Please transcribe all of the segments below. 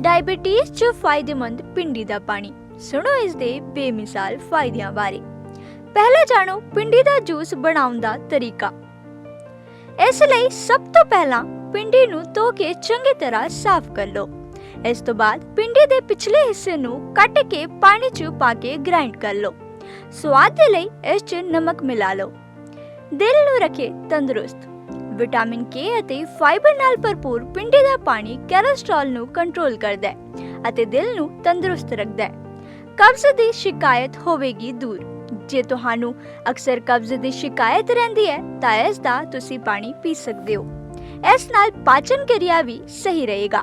Diabetes 'ਚ ਫਾਇਦੇਮੰਦ ਪਿੰਡੀ ਦਾ ਪਾਣੀ। ਸੁਣੋ ਇਸ ਦੇ ਬੇਮਿਸਾਲ ਫਾਇਦਿਆਂ ਬਾਰੇ। ਪਹਿਲਾਂ ਜਾਣੋ ਪਿੰਡੀ ਦਾ ਜੂਸ ਬਣਾਉਣ ਦਾ ਤਰੀਕਾ। ਇਸ ਲਈ ਸਭ ਤੋਂ ਪਹਿਲਾਂ ਪਿੰਡੀ ਨੂੰ ਧੋ ਕੇ ਚੰਗੀ ਤਰ੍ਹਾਂ ਸਾਫ਼ ਕਰ ਲਓ। ਇਸ ਤੋਂ ਬਾਅਦ ਪਿੰਡੀ ਦੇ ਪਿਛਲੇ ਹਿੱਸੇ ਨੂੰ ਕੱਟ ਕੇ ਪਾਣੀ 'ਚ ਪਾ ਕੇ ਗ੍ਰਾਈਂਡ ਕਰ ਲਓ। ਸਵਾਦ ਦੇ ਲਈ ਇਸ 'ਚ ਨਮਕ ਮਿਲਾ ਲਓ। ਦਿਲ ਨੂੰ ਰੱਖੇ ਤੰਦਰੁਸਤ। ਵਿਟਾਮਿਨ ਕੇ ਅਤੇ ਫਾਈਬਰ ਨਾਲ ਭਰਪੂਰ ਪਿੰਡੀ ਦਾ ਪਾਣੀ ਕੋਲੇਸਟ੍ਰੋਲ ਨੂੰ ਕੰਟਰੋਲ ਕਰਦਾ ਹੈ ਅਤੇ ਦਿਲ ਨੂੰ ਤੰਦਰੁਸਤ ਰੱਖਦਾ ਹੈ। ਕਬਜ਼ ਦੀ ਸ਼ਿਕਾਇਤ ਹੋਵੇਗੀ ਦੂਰ। ਜੇ ਤੁਹਾਨੂੰ ਅਕਸਰ ਕਬਜ਼ ਦੀ ਸ਼ਿਕਾਇਤ ਰਹਿੰਦੀ ਹੈ, ਤਾਂ ਇਸ ਦਾ ਤੁਸੀਂ ਪਾਣੀ ਪੀ ਸਕਦੇ ਹੋ। ਇਸ ਨਾਲ ਪਾਚਨ ਕਿਰਿਆ ਵੀ ਸਹੀ ਰਹੇਗਾ।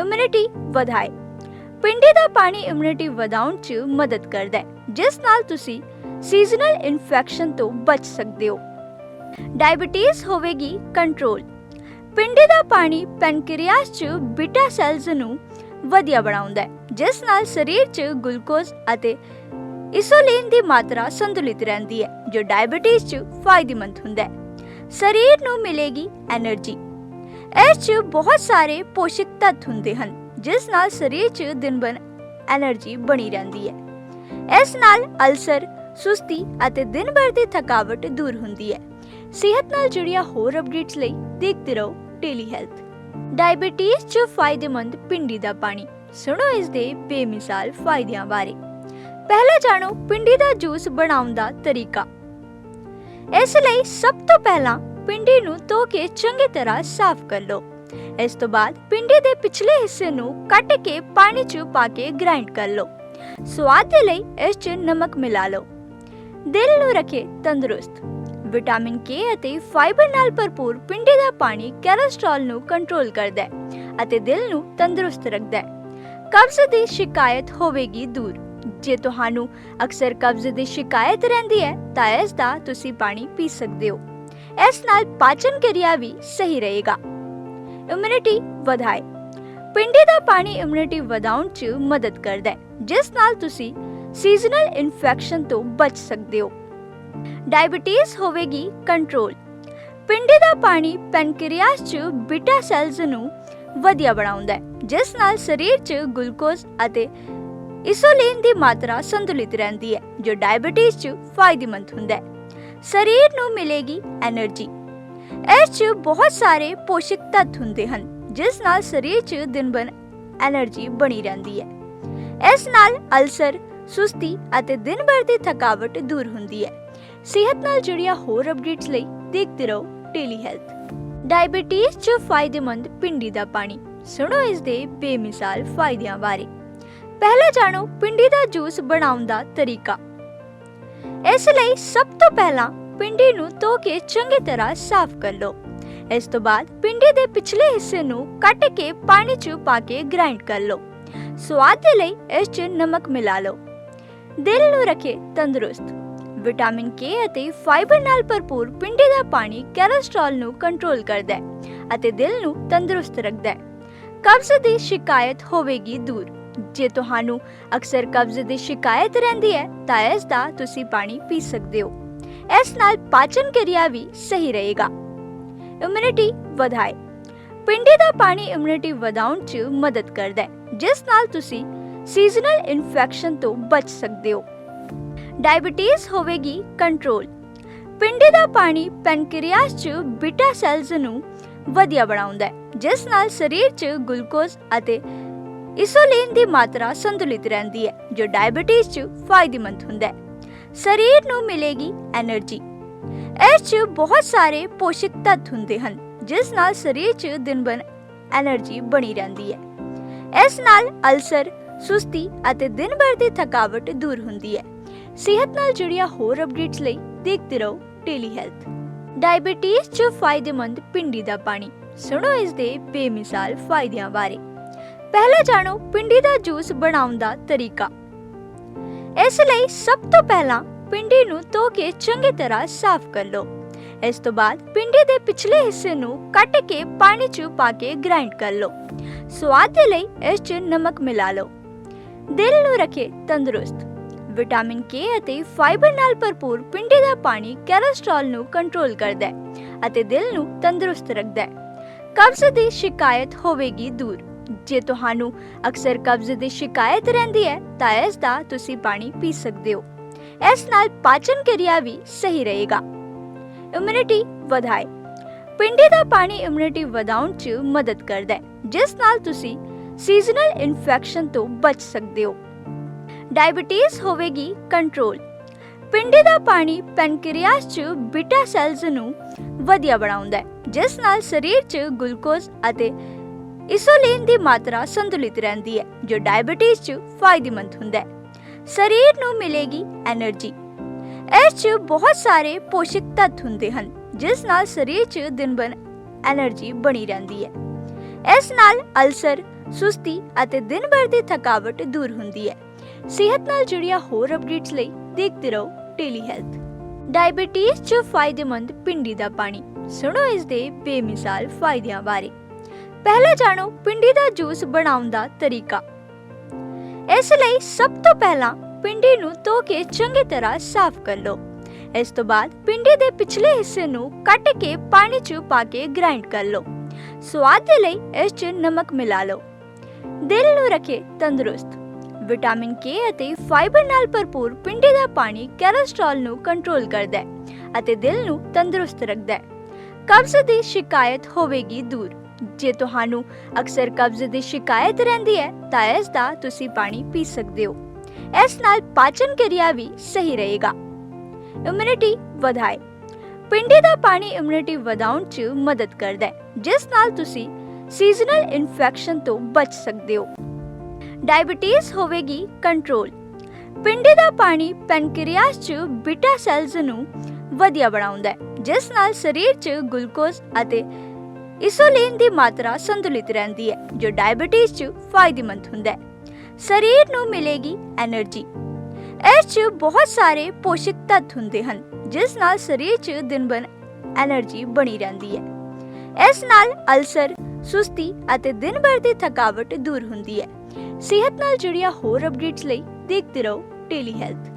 ਇਮਿਊਨਿਟੀ ਵਧਾਏ। ਪਿੰਡੀ ਦਾ ਪਾਣੀ ਇਮਿਊਨਿਟੀ ਵਧਾਉਣ 'ਚ ਮਦਦ ਕਰਦਾ ਹੈ, ਜਿਸ ਨਾਲ ਤੁਸੀਂ ਸੀਜ਼ਨਲ ਇਨਫੈਕਸ਼ਨ ਤੋਂ ਬਚ ਸਕਦੇ ਹੋ। ਡਾਇਬੀਟੀਜ਼ ਹੋਵੇਗੀ ਕੰਟਰੋਲ। ਪਿੰਡੇ ਦਾ ਪਾਣੀ ਪੈਨਕ੍ਰੀਆਸ 'ਚ ਬੀਟਾ ਸੈਲਸ ਨੂੰ ਵਧੀਆ ਬਣਾਉਂਦਾ ਹੈ, ਜਿਸ ਨਾਲ ਸਰੀਰ 'ਚ ਗਲੂਕੋਜ਼ ਅਤੇ ਇਨਸੂਲਿਨ ਦੀ ਮਾਤਰਾ ਸੰਤੁਲਿਤ ਰਹਿੰਦੀ ਹੈ, ਜੋ ਡਾਇਬੀਟੀਜ਼ 'ਚ ਫਾਇਦੇਮੰਦ ਹੁੰਦਾ ਹੈ। ਸਰੀਰ ਨੂੰ ਮਿਲੇਗੀ એનર્ਜੀ ਇਸ 'ਚ ਬਹੁਤ ਸਾਰੇ ਪੋਸ਼ਕ ਤੱਤ ਹੁੰਦੇ ਹਨ, ਜਿਸ ਨਾਲ ਸਰੀਰ 'ਚ ਦਿਨ ਬਨ એનર્ਜੀ ਬਣੀ ਰਹਿੰਦੀ ਹੈ। ਇਸ ਨਾਲ ਅਲਸਰ ਸੁਸਤੀ ਅਤੇ ਦਿਨ ਭਰ ਦੀ ਥਕਾਵਟ ਦੂਰ ਹੁੰਦੀ ਹੈ। ਸਿਹਤ ਨਾਲ ਜੁੜੀਆਂ ਹੋਰ ਅਪਡੇਟਸ ਲਈ ਦੇਖਦੇ ਰਹੋ ਡੇਲੀ ਹੈਲਥ ਡਾਇਬੀਟੀਜ਼ 'ਚ ਫਾਇਦੇਮੰਦ ਪਿੰਡੀ ਦਾ ਪਾਣੀ। ਸੁਣੋ ਇਸ ਦੇ ਬੇਮਿਸਾਲ ਫਾਇਦਿਆਂ ਬਾਰੇ। ਪਹਿਲਾਂ ਜਾਣੋ ਪਿੰਡੀ ਦਾ ਜੂਸ ਬਣਾਉਣ ਦਾ ਤਰੀਕਾ। ਇਸ ਲਈ ਸਭ ਤੋਂ ਪਹਿਲਾਂ ਪਿੰਡੀ ਨੂੰ ਧੋ ਕੇ ਚੰਗੀ ਤਰ੍ਹਾਂ ਸਾਫ਼ ਕਰ ਲਓ। ਇਸ ਤੋਂ ਬਾਅਦ ਪਿੰਡੀ ਦੇ ਪਿਛਲੇ ਹਿੱਸੇ ਨੂੰ ਕੱਟ ਕੇ ਪਾਣੀ 'ਚ ਪਾ ਕੇ ਗ੍ਰਾਈਂਡ ਕਰ ਲਓ। ਸਵਾਦ ਦੇ ਲਈ ਇਸ 'ਚ ਨਮਕ ਮਿਲਾ ਲਓ। ਦਿਲ ਨੂੰ ਰੱਖੇ ਤੰਦਰੁਸਤ। ਵਿਟਾਮਿਨ ਕੇ ਅਤੇ ਫਾਈਬਰ ਨਾਲ ਭਰਪੂਰ ਪਿੰਡੀ ਦਾ ਪਾਣੀ ਕੋਲੇਸਟ੍ਰੋਲ ਨੂੰ ਕੰਟਰੋਲ ਕਰਦਾ ਹੈ ਅਤੇ ਦਿਲ ਨੂੰ ਤੰਦਰੁਸਤ ਰੱਖਦਾ ਹੈ। ਕਬਜ਼ ਦੀ ਸ਼ਿਕਾਇਤ ਹੋਵੇਗੀ ਦੂਰ। ਜੇ ਤੁਹਾਨੂੰ ਅਕਸਰ ਕਬਜ਼ ਦੀ ਸ਼ਿਕਾਇਤ ਰਹਿੰਦੀ ਹੈ, ਤਾਂ ਇਸ ਦਾ ਤੁਸੀਂ ਪਾਣੀ ਪੀ ਸਕਦੇ ਹੋ। ਇਸ ਨਾਲ ਪਾਚਨ ਕਿਰਿਆ ਵੀ ਸਹੀ ਰਹੇਗਾ। ਇਮਿਊਨਿਟੀ ਵਧਾਏ। ਪਿੰਡੀ ਦਾ ਪਾਣੀ ਇਮਿਊਨਿਟੀ ਵਧਾਉਣ 'ਚ ਮਦਦ ਕਰਦਾ ਹੈ, ਜਿਸ ਨਾਲ ਤੁਸੀਂ ਸੀਜ਼ਨਲ ਇਨਫੈਕਸ਼ਨ ਤੋਂ ਬਚ ਸਕਦੇ ਹੋ। ਡਾਇਬੀਟੀਜ਼ ਹੋਵੇਗੀ ਕੰਟਰੋਲ। ਪਿੰਡੇ ਦਾ ਪਾਣੀ ਪੈਨਕ੍ਰੀਆਸ 'ਚ ਬੀਟਾ ਸੈਲਜ਼ ਨੂੰ ਵਧੀਆ ਬਣਾਉਂਦਾ ਹੈ, ਜਿਸ ਨਾਲ ਸਰੀਰ 'ਚ ਗਲੂਕੋਜ਼ ਅਤੇ ਇਨਸੂਲਿਨ ਦੀ ਮਾਤਰਾ ਸੰਤੁਲਿਤ ਰਹਿੰਦੀ ਹੈ, ਜੋ ਡਾਇਬੀਟੀਜ਼ 'ਚ ਫਾਇਦੇਮੰਦ ਹੁੰਦਾ ਹੈ। ਸਰੀਰ ਨੂੰ ਮਿਲੇਗੀ એનર્ਜੀ ਇਸ 'ਚ ਬਹੁਤ ਸਾਰੇ ਪੋਸ਼ਕ ਤੱਤ ਹੁੰਦੇ ਹਨ, ਜਿਸ ਨਾਲ ਸਰੀਰ 'ਚ ਦਿਨ ਬਨ એનર્ਜੀ ਬਣੀ ਰਹਿੰਦੀ ਹੈ। ਇਸ ਨਾਲ ਅਲਸਰ ਸੁਸਤੀ ਅਤੇ ਦਿਨ ਭਰ ਦੀ ਥਕਾਵਟ ਦੂਰ ਹੁੰਦੀ ਹੈ। ਸਿਹਤ ਨਾਲ ਜੁੜੀਆਂ ਹੋਰ ਅਪਡੇਟਸ ਲਈ ਦੇਖਦੇ ਰਹੋ ਡੇਲੀ ਹੈਲਥ ਡਾਇਬੀਟੀਜ਼ 'ਚ ਫਾਇਦੇਮੰਦ ਪਿੰਡੀ ਦਾ ਪਾਣੀ। ਸੁਣੋ ਇਸ ਦੇ ਬੇਮਿਸਾਲ ਫਾਇਦਿਆਂ ਬਾਰੇ। ਪਹਿਲਾਂ ਜਾਣੋ ਪਿੰਡੀ ਦਾ ਜੂਸ ਬਣਾਉਣ ਦਾ ਤਰੀਕਾ। ਇਸ ਲਈ ਸਭ ਤੋਂ ਪਹਿਲਾਂ ਪਿੰਡੀ ਨੂੰ ਧੋ ਕੇ ਚੰਗੀ ਤਰ੍ਹਾਂ ਸਾਫ਼ ਕਰ ਲਓ। ਇਸ ਤੋਂ ਬਾਅਦ ਪਿੰਡੀ ਦੇ ਪਿਛਲੇ ਹਿੱਸੇ ਨੂੰ ਕੱਟ ਕੇ ਪਾਣੀ 'ਚ ਪਾ ਕੇ ਗ੍ਰਾਈਂਡ ਕਰ ਲਓ। ਸਵਾਦ ਦੇ ਲਈ ਇਸ 'ਚ ਨਮਕ ਮਿਲਾ ਲਓ। ਦਿਲ ਨੂੰ ਰੱਖੇ ਤੰਦਰੁਸਤ। ਵਿਟਾਮਿਨ ਕੇ ਅਤੇ ਫਾਈਬਰ ਨਾਲ ਭਰਪੂਰ ਪਿੰਡੀ ਦਾ ਪਾਣੀ ਕੋਲੇਸਟ੍ਰੋਲ ਨੂੰ ਕੰਟਰੋਲ ਕਰਦਾ ਹੈ ਅਤੇ ਦਿਲ ਨੂੰ ਤੰਦਰੁਸਤ ਰੱਖਦਾ ਹੈ। ਕਬਜ਼ ਦੀ ਸ਼ਿਕਾਇਤ ਹੋਵੇਗੀ ਦੂਰ। ਜੇ ਤੁਹਾਨੂੰ ਅਕਸਰ ਕਬਜ਼ ਦੀ ਸ਼ਿਕਾਇਤ ਰਹਿੰਦੀ ਹੈ, ਤਾਂ ਇਸ ਦਾ ਤੁਸੀਂ ਪਾਣੀ ਪੀ ਸਕਦੇ ਹੋ। ਇਸ ਨਾਲ ਪਾਚਨ ਕਿਰਿਆ ਵੀ ਸਹੀ ਰਹੇਗਾ। ਇਮਿਊਨਿਟੀ ਵਧਾਏ। ਪਿੰਡੀ ਦਾ ਪਾਣੀ ਇਮਿਊਨਿਟੀ ਵਧਾਉਣ 'ਚ ਮਦਦ ਕਰਦਾ ਹੈ, ਜਿਸ ਨਾਲ ਤੁਸੀਂ ਸੀਜ਼ਨਲ ਇਨਫੈਕਸ਼ਨ ਤੋਂ ਬਚ ਸਕਦੇ ਹੋ। ਡਾਇਬੀਟੀਜ਼ ਹੋਵੇਗੀ ਕੰਟਰੋਲ ਪਿੰਡੇ ਦਾ ਪਾਣੀ ਪੈਨਕ੍ਰੀਆਸ 'ਚ ਬੀਟਾ ਸੈਲਜ਼ ਨੂੰ ਵਧੀਆ ਬਣਾਉਂਦਾ ਹੈ, ਜਿਸ ਨਾਲ ਸਰੀਰ 'ਚ ਗਲੂਕੋਜ਼ ਅਤੇ ਇਨਸੂਲਿਨ ਦੀ ਮਾਤਰਾ ਸੰਤੁਲਿਤ ਰਹਿੰਦੀ ਹੈ, ਜੋ ਡਾਇਬੀਟੀਜ਼ 'ਚ ਫਾਇਦੇਮੰਦ ਹੁੰਦਾ ਹੈ। ਸਰੀਰ ਨੂੰ ਮਿਲੇਗੀ એનર્ਜੀ ਇਸ 'ਚ ਬਹੁਤ ਸਾਰੇ ਪੋਸ਼ਕ ਤੱਤ ਹੁੰਦੇ ਹਨ, ਜਿਸ ਨਾਲ ਸਰੀਰ 'ਚ ਦਿਨ ਬਨ એનર્ਜੀ ਬਣੀ ਰਹਿੰਦੀ ਹੈ। ਇਸ ਨਾਲ ਅਲਸਰ ਸੁਸਤੀ ਅਤੇ ਦਿਨ ਭਰ ਦੀ ਥਕਾਵਟ ਦੂਰ ਹੁੰਦੀ ਹੈ। ਸਿਹਤ ਨਾਲ ਜੁੜੀਆਂ ਹੋਰ ਅਪਡੇਟਸ ਲਈ ਦੇਖਦੇ ਰਹੋ ਡੇਲੀ ਹੈਲਥ ਡਾਇਬੀਟੀਜ਼ 'ਚ ਫਾਇਦੇਮੰਦ ਪਿੰਡੀ ਦਾ ਪਾਣੀ। ਸੁਣੋ ਇਸ ਦੇ ਬੇਮਿਸਾਲ ਫਾਇਦਿਆਂ ਬਾਰੇ। ਪਹਿਲਾਂ ਜਾਣੋ ਪਿੰਡੀ ਦਾ ਜੂਸ ਬਣਾਉਣ ਦਾ ਤਰੀਕਾ। ਇਸ ਲਈ ਸਭ ਤੋਂ ਪਹਿਲਾਂ ਪਿੰਡੀ ਨੂੰ ਧੋ ਕੇ ਚੰਗੀ ਤਰ੍ਹਾਂ ਸਾਫ਼ ਕਰ ਲਓ। ਇਸ ਤੋਂ ਬਾਅਦ ਪਿੰਡੀ ਦੇ ਪਿਛਲੇ ਹਿੱਸੇ ਨੂੰ ਕੱਟ ਕੇ ਪਾਣੀ 'ਚ ਪਾ ਕੇ ਗ੍ਰਾਈਂਡ ਕਰ ਲਓ। ਸਵਾਦ ਦੇ ਲਈ ਇਸ 'ਚ ਨਮਕ ਮਿਲਾ ਲਓ। ਦਿਲ ਨੂੰ ਰੱਖੇ ਤੰਦਰੁਸਤ। ਵਿਟਾਮਿਨ ਕੇ ਅਤੇ ਫਾਈਬਰ ਨਾਲ ਭਰਪੂਰ ਪਿੰਡੀ ਦਾ ਪਾਣੀ ਕੋਲੇਸਟ੍ਰੋਲ ਨੂੰ ਕੰਟਰੋਲ ਕਰਦਾ ਹੈ ਅਤੇ ਦਿਲ ਨੂੰ ਤੰਦਰੁਸਤ ਰੱਖਦਾ ਹੈ। ਕਬਜ਼ ਦੀ ਸ਼ਿਕਾਇਤ ਹੋਵੇਗੀ ਦੂਰ। ਜੇ ਤੁਹਾਨੂੰ ਅਕਸਰ ਕਬਜ਼ ਦੀ ਸ਼ਿਕਾਇਤ ਰਹਿੰਦੀ ਹੈ, ਤਾਂ ਇਸ ਦਾ ਤੁਸੀਂ ਪਾਣੀ ਪੀ ਸਕਦੇ ਹੋ। ਇਸ ਨਾਲ ਪਾਚਨ ਕਿਰਿਆ ਵੀ ਸਹੀ ਰਹੇਗਾ। ਇਮਿਊਨਿਟੀ ਵਧਾਏ। ਪਿੰਡੀ ਦਾ ਪਾਣੀ ਇਮਿਊਨਿਟੀ ਵਧਾਉਣ 'ਚ ਮਦਦ ਕਰਦਾ ਹੈ, ਜਿਸ ਨਾਲ ਤੁਸੀਂ ਸੀਜ਼ਨਲ ਇਨਫੈਕਸ਼ਨ ਤੋਂ ਬਚ ਸਕਦੇ ਹੋ। ਡਾਇਬੀਟੀਜ਼ ਹੋਵੇਗੀ ਕੰਟਰੋਲ ਪਿੰਡੇ ਦਾ ਪਾਣੀ ਪੈਨਕ੍ਰੀਆਸ 'ਚ ਬੀਟਾ ਸੈਲਜ਼ ਨੂੰ ਵਧੀਆ ਬਣਾਉਂਦਾ ਹੈ, ਜਿਸ ਨਾਲ ਸਰੀਰ 'ਚ ਗਲੂਕੋਜ਼ ਅਤੇ ਇਨਸੂਲਿਨ ਦੀ ਮਾਤਰਾ ਸੰਤੁਲਿਤ ਰਹਿੰਦੀ ਹੈ, ਜੋ ਡਾਇਬੀਟੀਜ਼ 'ਚ ਫਾਇਦੇਮੰਦ ਹੁੰਦਾ ਹੈ। ਸਰੀਰ ਨੂੰ ਮਿਲੇਗੀ એનર્ਜੀ ਇਸ 'ਚ ਬਹੁਤ ਸਾਰੇ ਪੋਸ਼ਕ ਤੱਤ ਹੁੰਦੇ ਹਨ, ਜਿਸ ਨਾਲ ਸਰੀਰ 'ਚ ਦਿਨ ਬਨ એનર્ਜੀ ਬਣੀ ਰਹਿੰਦੀ ਹੈ। ਇਸ ਨਾਲ ਅਲਸਰ ਸੁਸਤੀ ਅਤੇ ਦਿਨ ਭਰ ਦੀ ਥਕਾਵਟ ਦੂਰ ਹੁੰਦੀ ਹੈ। ਸਿਹਤ ਨਾਲ ਜੁੜੀਆਂ ਹੋਰ ਅਪਡੇਟਸ ਲਈ ਦੇਖਦੇ ਰਹੋ ਟੇਲੀ ਹੈਲਥ ਡਾਇਬੀਟੀਜ਼ 'ਚ ਫਾਇਦੇਮੰਦ ਪਿੰਡੀ ਦਾ ਪਾਣੀ। ਸੁਣੋ ਇਸ ਦੇ ਬੇਮਿਸਾਲ ਫਾਇਦਿਆਂ ਬਾਰੇ। ਪਹਿਲਾਂ ਜਾਣੋ ਪਿੰਡੀ ਦਾ ਜੂਸ ਬਣਾਉਣ ਦਾ ਤਰੀਕਾ। ਇਸ ਲਈ ਸਭ ਤੋਂ ਪਹਿਲਾਂ ਪਿੰਡੀ ਨੂੰ ਧੋ ਕੇ ਚੰਗੀ ਤਰ੍ਹਾਂ ਸਾਫ਼ ਕਰ ਲਓ। ਇਸ ਤੋਂ ਬਾਅਦ ਪਿੰਡੀ ਦੇ ਪਿਛਲੇ ਹਿੱਸੇ ਨੂੰ ਕੱਟ ਕੇ ਪਾਣੀ 'ਚ ਪਾ ਕੇ ਗ੍ਰਾਈਂਡ ਕਰ ਲਓ। ਸਵਾਦ ਦੇ ਲਈ ਇਸ 'ਚ ਨਮਕ ਮਿਲਾ ਲਓ। ਦਿਲ ਨੂੰ ਰੱਖੇ ਤੰਦਰੁਸਤ ਵਿਟਾਮਿਨ ਕੇ ਅਤੇ ਫਾਈਬਰ ਨਾਲ ਭਰਪੂਰ ਪਿੰਡੀ ਦਾ ਪਾਣੀ ਕੋਲੇਸਟ੍ਰੋਲ ਨੂੰ ਕੰਟਰੋਲ ਕਰਦਾ ਹੈ ਅਤੇ ਦਿਲ ਨੂੰ ਤੰਦਰੁਸਤ ਰੱਖਦਾ ਹੈ ਕਬਜ਼ ਦੀ ਸ਼ਿਕਾਇਤ ਹੋਵੇਗੀ ਦੂਰ ਜੇ ਤੁਹਾਨੂੰ ਅਕਸਰ ਕਬਜ਼ ਦੀ ਸ਼ਿਕਾਇਤ ਰਹਿੰਦੀ ਹੈ ਤਾਂ ਇਸ ਦਾ ਤੁਸੀਂ ਪਾਣੀ ਪੀ ਸਕਦੇ ਹੋ ਇਸ ਨਾਲ ਪਾਚਨ ਕਿਰਿਆ ਵੀ ਸਹੀ ਰਹੇਗਾ ਇਮਿਊਨਿਟੀ ਵਧਾਏ ਪਿੰਡੀ ਦਾ ਪਾਣੀ ਇਮਿਊਨਿਟੀ ਵਧਾਉਣ 'ਚ ਮਦਦ ਕਰਦਾ ਹੈ ਜਿਸ ਨਾਲ ਤੁਸੀਂ ਸੀਜ਼ਨਲ ਇਨਫੈਕਸ਼ਨ ਤੋਂ ਬਚ ਸਕਦੇ ਹੋ। ਡਾਇਬੀਟੀਜ਼ ਹੋਵੇਗੀ ਕੰਟਰੋਲ। ਪਿੰਡੇ ਦਾ ਪਾਣੀ ਪੈਨਕ੍ਰੀਆਸ 'ਚ ਬੀਟਾ ਸੈਲਜ਼ ਨੂੰ ਵਧੀਆ ਬਣਾਉਂਦਾ ਹੈ, ਜਿਸ ਨਾਲ ਸਰੀਰ 'ਚ ਗਲੂਕੋਜ਼ ਅਤੇ ਇਨਸੂਲਿਨ ਦੀ ਮਾਤਰਾ ਸੰਤੁਲਿਤ ਰਹਿੰਦੀ ਹੈ, ਜੋ ਡਾਇਬੀਟੀਜ਼ 'ਚ ਫਾਇਦੇਮੰਦ ਹੁੰਦਾ ਹੈ। ਸਰੀਰ ਨੂੰ ਮਿਲੇਗੀ એનર્ਜੀ ਇਸ 'ਚ ਬਹੁਤ ਸਾਰੇ ਪੋਸ਼ਕ ਤੱਤ ਹੁੰਦੇ ਹਨ, ਜਿਸ ਨਾਲ ਸਰੀਰ 'ਚ ਦਿਨ ਬਨ એનર્ਜੀ ਬਣੀ ਰਹਿੰਦੀ ਹੈ। ਇਸ ਨਾਲ ਅਲਸਰ ਸੁਸਤੀ ਅਤੇ ਦਿਨ ਭਰ ਦੀ ਥਕਾਵਟ ਦੂਰ ਹੁੰਦੀ ਹੈ। ਸਿਹਤ ਨਾਲ ਜੁੜੀਆਂ ਹੋਰ ਅਪਡੇਟਸ ਲਈ ਦੇਖਦੇ ਰਹੋ ਟੇਲੀ ਹੈਲਥ